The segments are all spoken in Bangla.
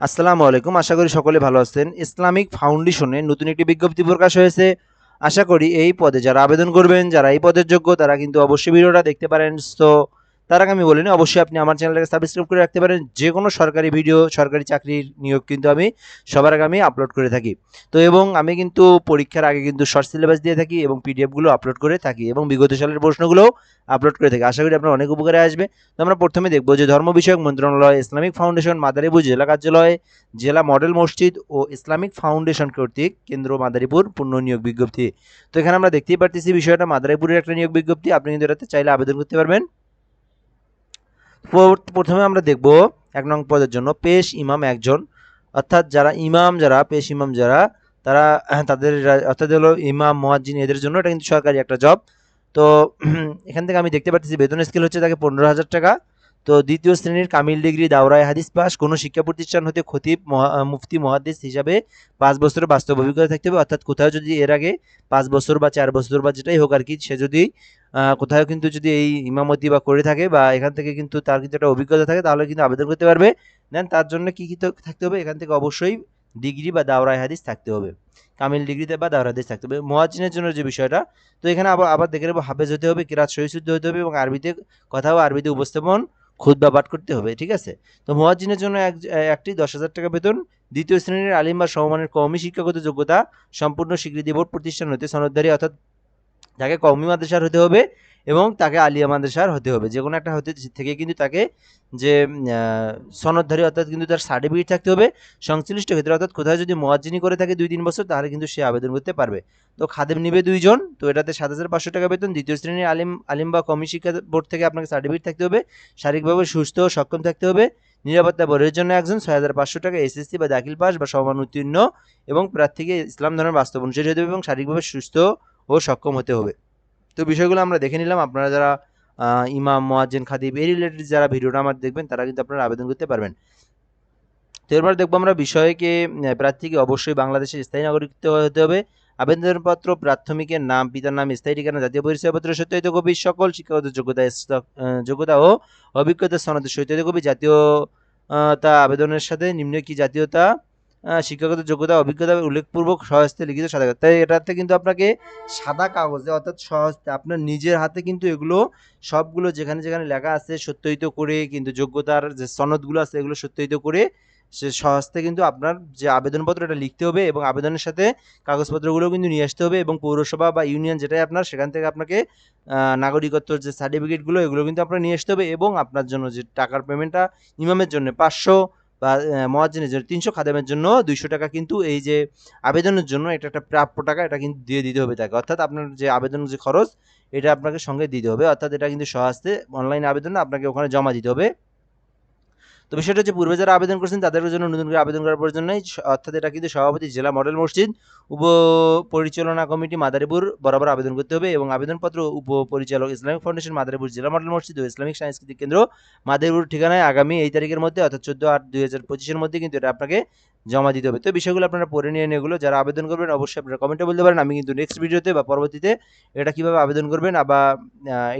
আসসালামু আলাইকুম, আশা করি সকলে ভালো আছেন। ইসলামিক ফাউন্ডেশনে নতুন একটি বিজ্ঞপ্তি প্রকাশ হয়েছে। আশা করি এই পদে যারা আবেদন করবেন, যারা এই পদের যোগ্য, তারা কিন্তু অবশ্যই ভিডিওটা দেখতে পারেন। তো তার আগে আমি বলিনি অবশ্যই আপনি আমার চ্যানেলটাকে সাবস্ক্রাইব করে রাখতে পারেন। যে কোনো সরকারি ভিডিও সরকারি চাকরির নিয়োগ কিন্তু আমি সবার আগে আমি আপলোড করে থাকি। তো এবং আমি কিন্তু পরীক্ষার আগে কিন্তু শর্ট সিলেবাস দিয়ে থাকি এবং পিডিএফগুলো আপলোড করে থাকি এবং বিগত সালের প্রশ্নগুলোও আপলোড করে থাকি। আশা করি আপনার অনেক উপকারে আসবে। তো আমরা প্রথমে দেখব যে ধর্ম বিষয়ক মন্ত্রণালয় ইসলামিক ফাউন্ডেশন মাদারীপুর জেলা কার্যালয়, জেলা মডেল মসজিদ ও ইসলামিক ফাউন্ডেশন কর্তৃক কেন্দ্র মাদারীপুর পূর্ণ নিয়োগ বিজ্ঞপ্তি। তো এখানে আমরা দেখতেই পারতেছি বিষয়টা। মাদারীপুরের একটা নিয়োগ বিজ্ঞপ্তি। আপনি কিন্তু এটাতে চাইলে আবেদন করতে পারবেন। পর- প্রথমে আমরা দেখব এক নং পদের জন্য পেশ ইমাম একজন। অর্থাৎ যারা ইমাম, যারা পেশ ইমাম, যারা, তারা তাদের অর্থাৎ হলো ইমাম, মোয়াজ্জিন এদের জন্য এটা কিন্তু সরকারি একটা জব তো এখান থেকে আমি দেখতে পাচ্ছি বেতন স্কেল হচ্ছে তাকে পনেরো হাজার টাকা। তো দ্বিতীয় শ্রেণির কামিল ডিগ্রি দাওরায় হাদিস পাস। কোনো শিক্ষা প্রতিষ্ঠান হতে খতিব মুফতি মহাদিস হিসাবে পাঁচ বছরের বাস্তব অভিজ্ঞতা থাকতে হবে। অর্থাৎ কোথাও যদি এর আগে পাঁচ বছর বা চার বছর বা যেটাই হোক আর কি সে যদি কোথাও কিন্তু যদি এই ইমামতি বা করে থাকে বা এখান থেকে কিন্তু তার কিন্তু একটা অভিজ্ঞতা থাকে, তাহলে কিন্তু আবেদন করতে পারবে। দেন তার জন্য কী কী থাকতে হবে? এখান থেকে অবশ্যই ডিগ্রি বা দাওরায় হাদিস থাকতে হবে। কামিল ডিগ্রিতে বা দাওরায় হাদিস থাকতে হবে। মোয়াজিনের জন্য যে বিষয়টা, তো এখানে আবার আবার দেখে নেব। হাফেজ হতে হবে, কিরাত সহিশুদ্ধ হতে হবে এবং আরবিতে কথা ও আরবিতে উপস্থাপন খুদ্া পাঠ করতে হবে, ঠিক আছে? তো মোয়াজিনের জন্য এক, একটি দশ হাজার টাকা বেতন, দ্বিতীয় শ্রেণির আলিম বা সমমানের কমই শিক্ষাগত যোগ্যতা সম্পূর্ণ স্বীকৃতি বোর্ড প্রতিষ্ঠান হতে সনদধারী অর্থাৎ তাকে কওমি মাদ্রাসার হতে হবে এবং তাকে আলিয়া মাদ্রাসার হতে হবে। যে কোনো একটা হতে থেকে কিন্তু তাকে যে সনদধারী অর্থাৎ কিন্তু তার সার্টিফিকেট থাকতে হবে। সংশ্লিষ্ট ক্ষেত্রে অর্থাৎ কোথাও যদি মোয়াজ্জিনি করে থাকে দুই তিন বছর, তাহলে কিন্তু সে আবেদন করতে পারবে। তো খাদেম নিবে দুইজন, তো এটাতে সাত হাজার পাঁচশো টাকা বেতন। দ্বিতীয় শ্রেণির আলিম আলিম বা কমি শিক্ষা বোর্ড থেকে আপনাকে সার্টিফিকেট থাকতে হবে। শারীরিকভাবে সুস্থ ও সক্ষম থাকতে হবে। নিরাপত্তা বোর্ডের জন্য একজন ছয় হাজার পাঁচশো টাকা এসএসসি বা দাখিল পাস বা সমান উত্তীর্ণ এবং প্রার্থীকে ইসলাম ধর্মের বাস্তব অনুসারী হতে হবে এবং শারীরিকভাবে সুস্থ ও সক্ষম হতে হবে। তো বিষয়গুলো আমরা দেখে নিলাম। আপনারা যারা ইমাম, মোয়াজ্জেন, খাদিব এই রিলেটেড যারা ভিডিওটা আমার দেখবেন, তারা কিন্তু আপনারা আবেদন করতে পারবেন। তো এরপর দেখব আমরা বিষয়কে প্রার্থীকে অবশ্যই বাংলাদেশের স্থায়ী নাগরিকত্ব হতে হবে। আবেদনপত্র প্রাথমিকের নাম, পিতার নাম, স্থায়ী ঠিকানা, জাতীয় পরিচয়পত্র, সত্যায়িত কপি, সকল শিক্ষাগত যোগ্যতা যোগ্যতা ও অভিজ্ঞতা সনদের সত্যায়িত কপি, জাতীয়তা আবেদনের সাথে নিম্ন কি জাতীয়তা শিক্ষাগত যোগ্যতা, অভিজ্ঞতা উল্লেখপূর্বক সহস্তে লিখিত সাদা কাগজ। তাই এটাতে কিন্তু আপনাকে সাদা কাগজে, অর্থাৎ সহস্তে আপনার নিজের হাতে কিন্তু এগুলো সবগুলো যেখানে যেখানে লেখা আছে, সত্যায়িত করে কিন্তু যোগ্যতার যে সনদগুলো আছে, এগুলো সত্যায়িত করে সে সহস্তে কিন্তু আপনার যে আবেদনপত্র, এটা লিখতে হবে এবং আবেদনের সাথে কাগজপত্রগুলো কিন্তু নিয়ে আসতে হবে এবং পৌরসভা বা ইউনিয়ন যেটাই আপনার, সেখান থেকে আপনাকে নাগরিকত্বর যে সার্টিফিকেটগুলো এগুলো কিন্তু আপনার নিয়ে আসতে হবে এবং আপনার জন্য যে টাকার পেমেন্টটা ইমামের জন্য পাঁচশো বা মহাজনের জন্য তিনশো খাদেমের জন্য দুইশো টাকা কিন্তু এই যে আবেদনের জন্য এটা একটা প্রাপ্য টাকা, এটা কিন্তু দিয়ে দিতে হবে তাকে। অর্থাৎ আপনার যে আবেদন যে খরচ, এটা আপনাকে সঙ্গে দিতে হবে। অর্থাৎ এটা কিন্তু সহজতে অনলাইন আবেদন আপনাকে ওখানে জমা দিতে হবে। তো বিষয়টা হচ্ছে পূর্বে যারা আবেদন করেছেন তাদের জন্য নতুন করে আবেদন করার প্রয়োজন নেই। অর্থাৎ এটা কিন্তু সভাপতি জেলা মডেল মসজিদ উপ পরিচালনা কমিটি মাদারীপুর বরাবর আবেদন করতে হবে এবং আবেদনপত্র উপপরিচালক ইসলামিক ফাউন্ডেশন মাদারীপুর জেলা মডেল মসজিদ ও ইসলামিক সাংস্কৃতিক কেন্দ্র মাদারীপুর ঠিকানায় আগামী এই তারিখের মধ্যে, অর্থাৎ চোদ্দ আট দুই হাজার পঁচিশের মধ্যে কিন্তু এটা আপনাকে জমা দিতে হবে। তো বিষয়গুলো আপনারা পড়ে নিয়ে এগুলো যারা আবেদন করবেন অবশ্যই আপনারা কমেন্টে বলতে পারেন। আমি কিন্তু নেক্সট ভিডিওতে বা পরবর্তীতে এটা কীভাবে আবেদন করবেন বা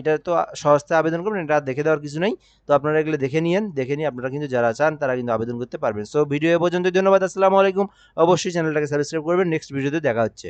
এটা তো সহজতে আবেদন করবেন, এটা দেখে দেওয়ার কিছু নেই। তো আপনারা এগুলো দেখে নিন দেখে নিয়ে আপনারা কিন্তু যারা চান তারা কিন্তু আবেদন করতে পারবেন। সো ভিডিও এ পর্যন্ত ধন্যবাদ, আসসালামু আলাইকুম। অবশ্যই চ্যানেলটাকে সাবস্ক্রাইব করবেন। নেক্সট ভিডিওতে দেখা হচ্ছে।